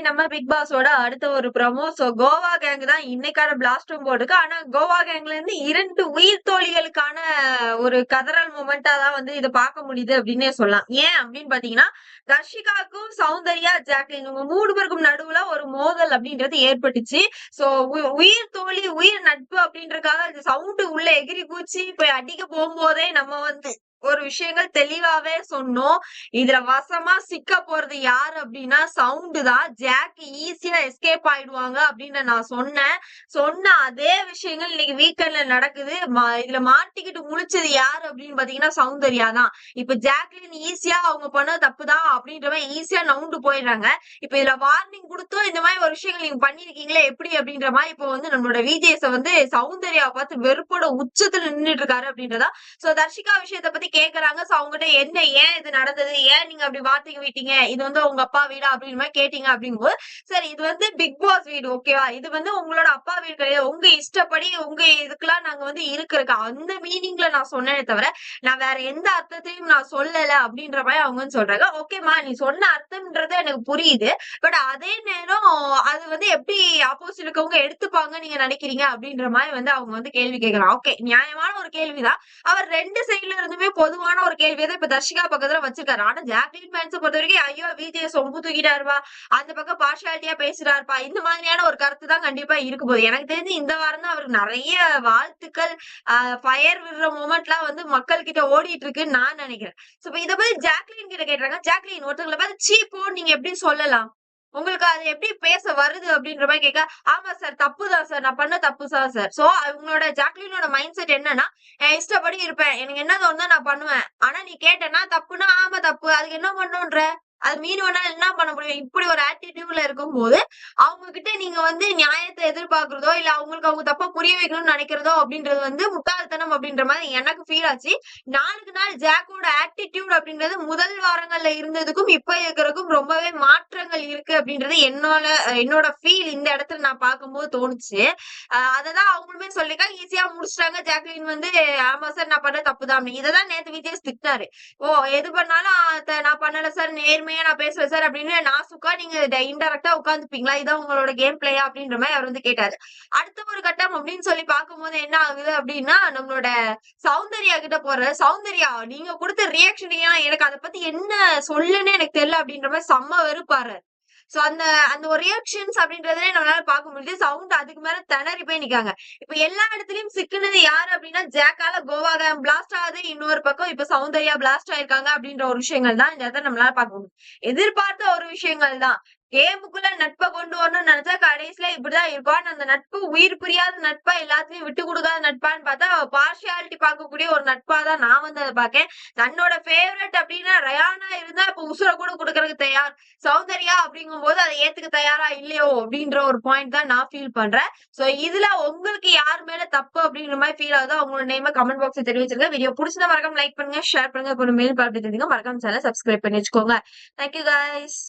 நம்ம பிக் பாஸோட அடுத்த ஒரு ப்ரமோ சோ கோவா கேங் தான் இன்னைக்கான பிளாஸ்டும் போர்டுக்கு ஆனா கோவா கேங்ல இருந்து இரண்டு உயிர் தோழிகளுக்கான ஒரு கதறல் மூமெண்டா தான் வந்து இதை பார்க்க முடியுது அப்படின்னே சொல்லலாம். ஏன் அப்படின்னு பாத்தீங்கன்னா தர்ஷிகாக்கும் சௌந்தர்யா ஜாக்லின் இவங்க மூணு பேருக்கும் நடுவுல ஒரு மோதல் அப்படின்றது ஏற்பட்டுச்சு. சோ உயிர் தோழி உயிர் நட்பு அப்படின்றதுக்காக சவுண்டு உள்ள எகிரி கூச்சி போய் அடிக்க போகும்போதே நம்ம வந்து ஒரு விஷயங்கள் தெளிவாவே சொன்னோம். இதுல வசமா சிக்க போறது யாரு அப்படின்னா சவுண்டு தான். ஜாக் ஈஸியா எஸ்கேப் ஆயிடுவாங்க அப்படின்னு நான் சொன்னேன். சொன்ன அதே விஷயங்கள் இன்னைக்கு வீக்கெண்ட்ல நடக்குது. இதுல மாட்டிக்கிட்டு முழிச்சது யாரு அப்படின்னு பாத்தீங்கன்னா சௌந்தர்யா தான். இப்ப ஜாக்லின் ஈஸியா அவங்க பண்ண தப்புதான் அப்படின்ற மாதிரி ஈஸியா நவுண்டு போயிடுறாங்க. இப்ப இதுல வார்னிங் கொடுத்தும். இந்த மாதிரி ஒரு விஷயங்கள் நீங்க பண்ணிருக்கீங்களே எப்படி அப்படின்ற மாதிரி இப்ப வந்து நம்மளோட விஜேஸ வந்து சௌந்தர்யா பார்த்து வெறுப்போட உச்சத்துல நின்றுட்டு இருக்காரு அப்படின்றதா. சோ தர்ஷிகா விஷயத்த பத்தி கேக்குறாங்க. சோ அவங்ககிட்ட என்ன ஏன் இது நடந்தது? ஏன் நீங்க அப்படி வார்த்தைக்கு விட்டீங்க? இது வந்து உங்க அப்பா வீடா அப்படின்னு மாதிரி கேட்டீங்க அப்படிங்கும்போது சரி இது வந்து பிக் பாஸ் வீடு ஓகேவா இது வந்து உங்களோட அப்பா வீடு கிடையாது. உங்க இஷ்டப்படி உங்க இதுக்கெல்லாம் நாங்க வந்து இருக்கிறோம் அந்த மீனிங்ல நான் சொன்னேனே தவிர நான் வேற எந்த அர்த்தத்தையும் நான் சொல்லல அப்படின்ற மாதிரி அவங்க சொல்றாங்க. ஓகேமா நீ சொன்ன அர்த்தம்ன்றது எனக்கு புரியுது. பட் அதே நேரம் அது வந்து எப்படி ஆப்போசிட் இருக்கவங்க எடுத்துப்பாங்க நீங்க நினைக்கிறீங்க அப்படின்ற மாதிரி வந்து அவங்க வந்து கேள்வி கேட்கலாம் ஓகே நியாயமான ஒரு கேள்விதான். அவர் ரெண்டு சைட்ல இருந்துமே பொதுவான ஒரு கேள்வியை தான் இப்ப தர்ஷிகா பக்கத்துல வச்சிருக்காரு. ஆனா ஜாக்லின் ஃபேன்ஸ் பொறுத்த வரைக்கும் ஐயோ விஜய சொம்பு தூக்கிட்டாருப்பா அந்த பக்கம் பார்ஷாலிட்டியா பேசுறாருப்பா இந்த மாதிரியான ஒரு கருத்து தான் கண்டிப்பா இருக்க போகுது. எனக்கு தெரிஞ்சு இந்த வாரம் தான் அவருக்கு நிறைய வாழ்த்துக்கள் ஃபயர் விடுற மூமெண்ட்லாம் வந்து மக்கள் கிட்ட ஓடிட்டு இருக்குன்னு நான் நினைக்கிறேன். சோ இத இதை பத்தி ஜாக்லின் கிட்ட கேட்டாங்க ஜாக்லின் ஒருத்தவங்களை பார்த்து சீப்போ நீங்க எப்படி சொல்லலாம்? உங்களுக்கு அது எப்படி பேச வருது அப்படின்ற மாதிரி கேட்க ஆமா சார் தப்பு தான் சார் நான் பண்ண தப்பு தான் சார் சோ அவங்களோட ஜாக்லினோட மைண்ட் செட் என்னன்னா என் இஷ்டப்படி இருப்பேன். எனக்கு என்ன தோணுதோ நான் பண்ணுவேன். ஆனா நீ கேட்டேன்னா தப்புனா ஆமா தப்பு. அதுக்கு என்ன பண்ணுன்ற? அது மீறி வேணாலும் என்ன பண்ண முடியும்? இப்படி ஒரு ஆட்டிடியூட்ல இருக்கும் போது அவங்க கிட்ட நீங்க வந்து நியாயத்தை எதிர்பார்க்கறதோ இல்ல அவங்களுக்கு அவங்க தப்பா புரிய வைக்கணும்னு நினைக்கிறதோ அப்படின்றது வந்து முட்டாள்தனம் அப்படின்ற மாதிரி எனக்கு ஃபீல் ஆச்சு. நாளுக்கு நாள் ஜாக்கோட ஆட்டிடியூட் அப்படின்றது முதல் வாரங்கள்ல இருந்ததுக்கும் இப்ப இருக்கிறதுக்கும் ரொம்பவே மாற்றங்கள் இருக்கு அப்படின்றது என்னோட என்னோட ஃபீல் இந்த இடத்துல நான் பார்க்கும்போது தோணுச்சு. அததான் அவங்களுமே சொல்லிக்கா ஈஸியா முடிச்சிட்டாங்க. ஜாக்லின் வந்து ஆமா சார் நான் பண்ண தப்பு தான் இதைதான் நேத்து விஜய் திட்டாரு ஓ எது பண்ணாலும் நான் பண்ணல சார் நேர் உண்மையா நான் பேசுவேன் சார் அப்படின்னு நான் சுக்கா நீங்க இன்டெரக்டா உட்காந்துப்பீங்களா இதான் உங்களோட கேம் பிளேயா அப்படின்ற மாதிரி அவர் வந்து கேட்டாரு. அடுத்த ஒரு கட்டம் அப்படின்னு சொல்லி பார்க்கும்போது என்ன ஆகுது அப்படின்னா நம்மளோட சௌந்தர்யா கிட்ட போற சௌந்தர்யா நீங்க கொடுத்த ரியாக்ஷனையா எனக்கு அதை பத்தி என்ன சொல்லுன்னு எனக்கு தெரியல அப்படின்ற மாதிரி செம்ம வெறுப்பாரு. சோ அந்த அந்த ஒரு ரியாக்ஷன்ஸ் அப்படின்றதே நம்மளால பார்க்க முடியுது. சவுண்ட் அதுக்கு மேல திணறி போய் நிக்காங்க. இப்ப எல்லா இடத்துலயும் சிக்குனது யாரு அப்படின்னா ஜாக்கால கோவாக பிளாஸ்ட் ஆகுது. இன்னொரு பக்கம் இப்ப சௌந்தர்யா பிளாஸ்ட் ஆயிருக்காங்க அப்படின்ற ஒரு விஷயங்கள் தான் இந்த இடத்துல நம்மளால பார்க்க முடியும் எதிர்பார்த்த ஒரு விஷயங்கள் தான். கேமுக்குள்ள நட்பை கொண்டு வரணும்னு நினைச்சா கடைசியில இப்படிதான் இருப்பான் அந்த நட்பு உயிர் புரியாத நட்பா எல்லாத்தையும் விட்டு கொடுக்காத நட்பான்னு பார்த்தா பார்ஷியாலிட்டி பார்க்கக்கூடிய ஒரு நட்பா தான் நான் வந்து அதை பார்க்கேன். தன்னோட ஃபேவரட் அப்படின்னா ரயானா இருந்தா இப்ப உசுர கூட கொடுக்கறதுக்கு தயார். சௌந்தர்யா அப்படிங்கும் போது அதை ஏத்துக்க தயாரா இல்லையோ அப்படின்ற ஒரு பாயிண்ட் தான் நான் ஃபீல் பண்றேன். சோ இதுல உங்களுக்கு யார் மேல தப்பு அப்படிங்கிற மாதிரி ஃபீல் ஆகுதோ அவங்களோட நேம கமெண்ட் பாக்ஸ் தெரிவிச்சிருங்க. வீடியோ பிடிச்சத மறக்காம லைக் பண்ணுங்க ஷேர் பண்ணுங்க. மேல் பார்த்துட்டு மறக்காம சேனல் சப்ஸ்கிரைப் பண்ணி வச்சுக்கோங்க. Thank you guys